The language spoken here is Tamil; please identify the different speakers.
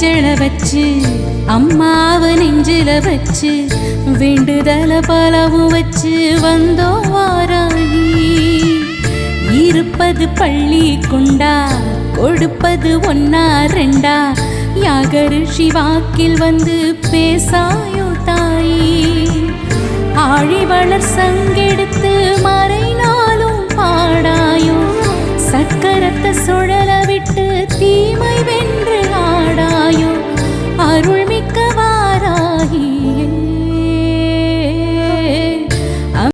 Speaker 1: நெஞ்சில வச்சு அம்மாவ நெஞ்சில வச்சு வேண்டுதல பலவும் வச்சு வந்தோ வாராகி இருப்பது பள்ளி கொண்டா கொடுப்பது ஒன்னா ரெண்டா யாகரு சிவாக்கில் வந்து பேசாயோ தாயி. ஆழிவளர் சங்க அருள்மிக்கவா?